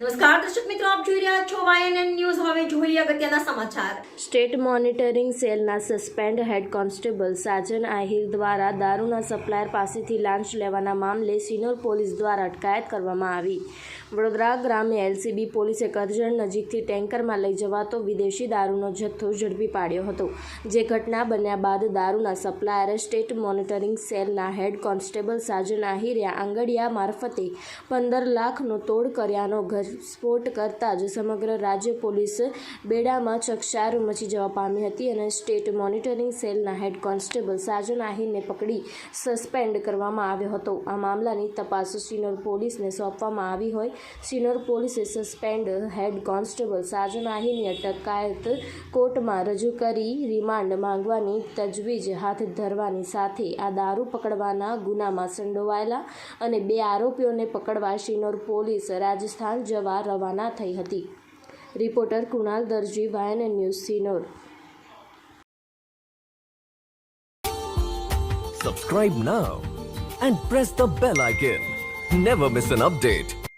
નમસ્કાર, દર્શક મિત્રો, આપ જોઈ રહ્યા છો વાયએનએન ન્યૂઝ હવે જોઈએ અગત્યના સમાચાર. સ્ટેટ મોનિટરિંગ સેલના suspend head constable Sajan Ahir દ્વારા દારૂના સપ્લાયર પાસેથી લાંચ લેવાના મામલે સિનોર પોલીસ દ્વારા અટકાયત કરવામાં આવી. વડોદરા ગ્રામ્ય એલસીબી પોલીસે કરજણ નજીકથી ટેન્કરમાં લઈ જવાતો વિદેશી દારૂનો જથ્થો ઝડપી પાડ્યો હતો. જે ઘટના બન્યા બાદ દારૂના સપ્લાયરે સ્ટેટ મોનિટરિંગ સેલના હેડ કોન્સ્ટેબલ સાજન આહિરે આંગડિયા મારફતે પંદર લાખનો તોડ કર્યાનો ઘટસ્ફોટ કરતાં જ સમગ્ર રાજ્ય પોલીસ બેડામાં ચકચાર મચી જવા પામી હતી અને સ્ટેટ મોનિટરિંગ સેલના હેડ કોન્સ્ટેબલ સાજન આહિરને પકડી સસ્પેન્ડ કરવામાં આવ્યો હતો. આ મામલાની તપાસ સિનોર પોલીસને સોંપવામાં આવી હોય. સિનોર પોલીસે સસ્પેન્ડ હેડ કોન્સ્ટેબલ સાજન આહિરની અટકાયત કોર્ટમાં રજૂ કરી રિમાન્ડ માંગવાની તજવીજ હાથ ધરવાની સાથે આ દારૂ પકડવાના ગુનામાં સંડોવાયેલા અને બે આરોપીઓને પકડવા શિનોર પોલીસ રાજસ્થાન જવા રવાના થઈ હતી reporter Kunal Darji વાયન news Sinor Subscribe now and press the bell icon. Never miss an update.